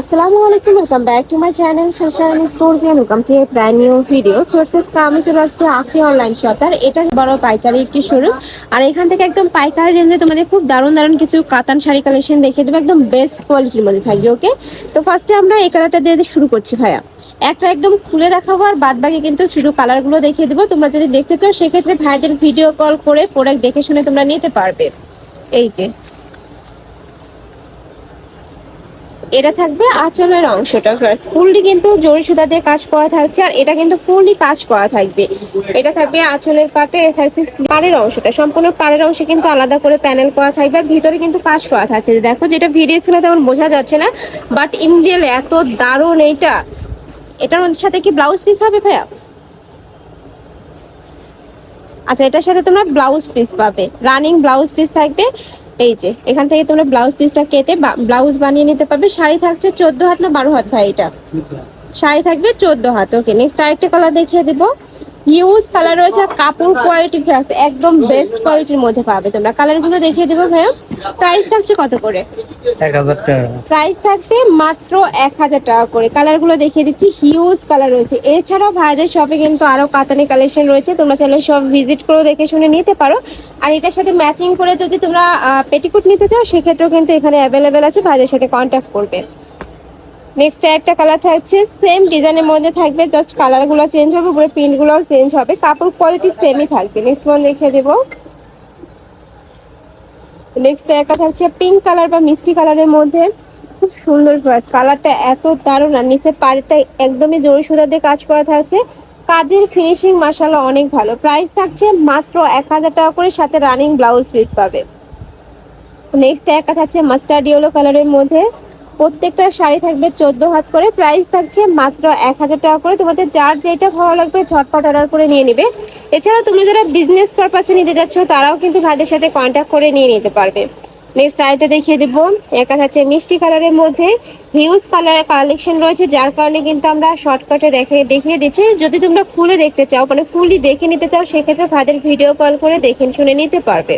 আসসালামু আলাইকুম welcome back to my channel sunshine scorpion welcome to a brand new video ফার্সেস কামে চলে আসছে আখি অনলাইন আর এটা বড় পাইকারি একটি শোরুম আর এখান থেকে একদম পাইকারি রেঞ্জে তোমাদের খুব দারুণ দারুণ কিছু কাতান শাড়ি কালেকশন দেখিয়ে দেবো। একদম বেস্ট কোয়ালিটির মধ্যে থাকবে ওকে তো ফার্স্টে আমরা এই কালারটা দিয়ে শুরু করছি ভাইয়া। একটা একদম খুলে দেখাবো আর বাদ বাকি কিন্তু শুধু কালারগুলো দেখিয়ে দেবো। তোমরা যদি দেখতে চাও, সেক্ষেত্রে ভাইদের ভিডিও কল করে প্রোডাক্ট দেখে শুনে তোমরা নিতে পারবে। এই যে এটা থাকবে আঁচলের অংশটা ফার্স্ট ফুললি কিন্তু জরি সুতা দিয়ে কাজ করা থাকছে, আর এটা কিন্তু ফুললি কাজ করা থাকবে। এটা থাকবে আঁচলের পাটে এটা থাকছে পাড়ের অংশটা। সম্পূর্ণ পাড়ের অংশে কিন্তু আলাদা করে প্যানেল করা থাকবে, আর ভিতরে কিন্তু কাজ করা থাকছে। দেখো, যেটা ভিডিও ছিল তেমন বোঝা যাচ্ছে না বাট ইন্ডিয়াল এত দারুণ এইটা। এটার সাথে কি ব্লাউজ পিস হবে ভাইয়া? আচ্ছা এটার সাথে তোমরা ব্লাউজ পিস পাবে। রানিং ব্লাউজ পিস থাকবে এই যে এখান থেকে তোমরা ব্লাউজ পিসটা কেটে ব্লাউজ বানিয়ে নিতে পারবে। শাড়ি থাকছে চোদ্দ হাত না বারো হাত ভাই এটা? শাড়ি থাকবে চোদ্দ হাত। ওকে নেক্সট আরেকটা কালার দেখিয়ে দেবো। ইউজ কালার রয়েছে আর কাপড় কোয়ালিটি প্লাস একদম বেস্ট কোয়ালিটির মধ্যে পাবে তোমরা। কালারগুলো দেখিয়ে দেবো ভাইয়া। প্রাইস থাকছে কত করে? প্রাইস থাকবে মাত্র এক হাজার টাকা করে। কালারগুলো দেখিয়ে দিচ্ছি হিউজ কালার রয়েছে। এছাড়াও ভাইদের শপে কিন্তু আরও কাতানি কালেকশন রয়েছে। তোমরা চাইলে সব ভিজিট করে দেখে শুনে নিতে পারো। আর এটার সাথে ম্যাচিং করে যদি তোমরা পেটিকুট নিতে চাও সেক্ষেত্রেও কিন্তু এখানে অ্যাভেলেবেল আছে। ভাইদের সাথে কন্ট্যাক্ট করবে। নেক্সট একটা কালার থাকছে সেম ডিজাইনের মধ্যে থাকবে জাস্ট কালারগুলো চেঞ্জ হবে উপরে প্রিন্টগুলোও চেঞ্জ হবে। কাপড় কোয়ালিটি সেমই থাকবে। নেক্সট ওয়ান দেখিয়ে দেবো। নেক্সট একটা থাকছে পিঙ্ক কালার বা মিষ্টি কালারের মধ্যে। খুব সুন্দর ফার্স্ট কালারটা এত দারুণ। আর নিচে পাড়টা একদমই জোরে সুতা দিয়ে কাজ করা থাকছে। কাজের ফিনিশিং মাসাল্লাহ অনেক ভালো। প্রাইস থাকছে মাত্র এক হাজার টাকা করে, সাথে রানিং ব্লাউজ পিস পাবে। নেক্সট একটা থাকছে মাস্টার্ড ইয়েলো কালারের মধ্যে। প্রত্যেকটা শাড়ি থাকবে চোদ্দ হাত করে। প্রাইস থাকছে মাত্র এক হাজার টাকা করে। তোমাদের যার যেটা ভালো লাগবে ঝটপট অর্ডার করে নিয়ে নিবে। এছাড়াও তুমি যারা বিজনেস পারপাসে নিতে যাচ্ছ, তারাও কিন্তু ভাইদের সাথে কন্ট্যাক্ট করে নিয়ে নিতে পারবে। নেক্সট আইটা দেখিয়ে দেবো। একা থাকছে মিষ্টি কালারের মধ্যে। হিউজ কালারের কালেকশন রয়েছে, যার কারণে কিন্তু আমরা শর্টকাটে দেখে, দেখিয়ে দিচ্ছি। যদি তোমরা খুলে দেখতে চাও মানে ফুললি দেখে নিতে চাও, সেক্ষেত্রে ভাইদের ভিডিও কল করে দেখে শুনে নিতে পারবে।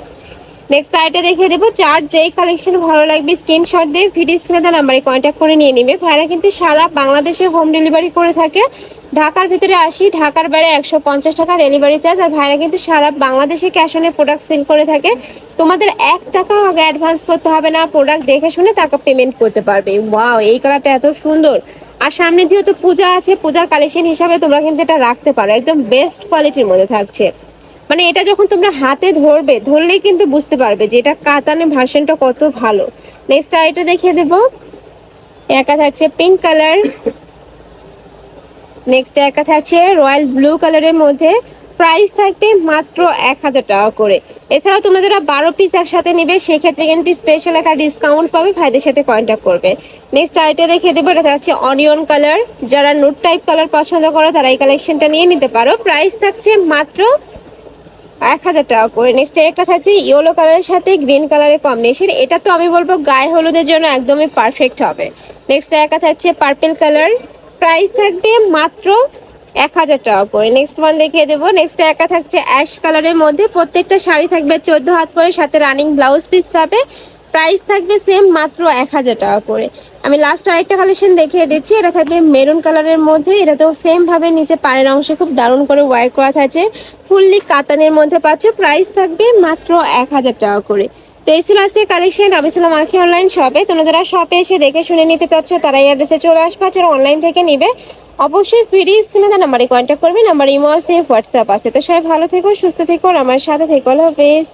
নেক্সট আইটা দেখিয়ে দেবো যার যেই কালেকশন ভালো লাগবে স্ক্রিনশট দিয়ে ভিডিও স্ক্রিনে দেওয়া নাম্বারে কন্ট্যাক্ট করে নিয়ে নেবে। ভাইরা কিন্তু সারা বাংলাদেশে হোম ডেলিভারি করে থাকে। ঢাকার ভিতরে আসি, ঢাকার বাইরে একশো পঞ্চাশ টাকা ডেলিভারি চার্জ আর ভাইরা কিন্তু সারা বাংলাদেশে ক্যাশ অনে প্রোডাক্ট সেল করে থাকে। তোমাদের এক টাকাও আগে অ্যাডভান্স করতে হবে না প্রোডাক্ট দেখে শুনে টাকা পেমেন্ট করতে পারবে। ওয়াও এই কালারটা এত সুন্দর। আর সামনে যেহেতু পূজা আছে, পূজার কালেকশন হিসাবে তোমরা কিন্তু এটা রাখতে পারো। একদম বেস্ট কোয়ালিটির মধ্যে থাকছে। মানে এটা যখন তোমরা হাতে ধরবে, ধরলেই কিন্তু বুঝতে পারবে যে এটা কাতানের ভার্সনটা কত ভালো। নেক্সট এটা দেখিয়ে দেব। একা থাকছে পিঙ্ক কালার নেক্সট একা থাকছে রয়্যাল ব্লু কালারের মধ্যে। প্রাইস থাকবে মাত্র এক হাজার টাকা করে। এছাড়াও তোমরা যারা বারো পিস একসাথে নেবে, সেক্ষেত্রে কিন্তু স্পেশাল একটা ডিসকাউন্ট পাবে, ভাইদের সাথে কন্ট্যাক্ট করবে। নেক্সট আইটা রেখে দেবো, এটা থাকছে অনিয়ন কালার যারা নোট টাইপ কালার পছন্দ করো, তারা এই কালেকশনটা নিয়ে নিতে পারো। প্রাইস থাকছে মাত্র এক হাজার টাকা করে। নেক্সট একটা থাকছে ইয়েলো কালারের সাথে গ্রিন কালারের কম্বিনেশন এটা তো আমি বলব গায়ে হলুদের জন্য একদমই পারফেক্ট হবে। নেক্সট একা থাকছে পার্পেল কালার প্রাইস থাকবে মাত্র এক হাজার টাকা করে। নেক্সট ওয়ান দেখিয়ে দেবো। নেক্সট একা থাকছে অ্যাশ কালারের মধ্যে প্রত্যেকটা শাড়ি থাকবে চোদ্দ হাত করে সাথে রানিং ব্লাউজ পিস পাবে। প্রাইস থাকবে সেম মাত্র এক হাজার টাকা করে। আমি লাস্ট আরেকটা কালেকশন দেখিয়ে দিচ্ছি, এটা থাকবে মেরুন কালারের মধ্যে। এটা তো সেম ভাবে নিচে পাড়ের অংশে খুব দারুণ করে ওয়ার্ক করা থাকছে ফুললি কাতানের মধ্যে পাচ্ছ প্রাইস থাকবে মাত্র এক হাজার টাকা করে। তো এই ছিল আজকে কালেকশন আমি ছিলাম আখি অনলাইন শপে তোমরা যারা শপে এসে দেখে শুনে নিতে চাচ্ছ, তারা এই অ্যাড্রেসে চলে আসবে যারা অনলাইন থেকে নিবে, অবশ্যই ফ্রি স্ক্রিনে তার নাম্বারে কন্ট্যাক্ট করবে। নাম্বার ইমো আছে হোয়াটসঅ্যাপ আছে। তো সবাই ভালো থেকো, সুস্থ থেকো আমার সাথে থেকো হলো বেশ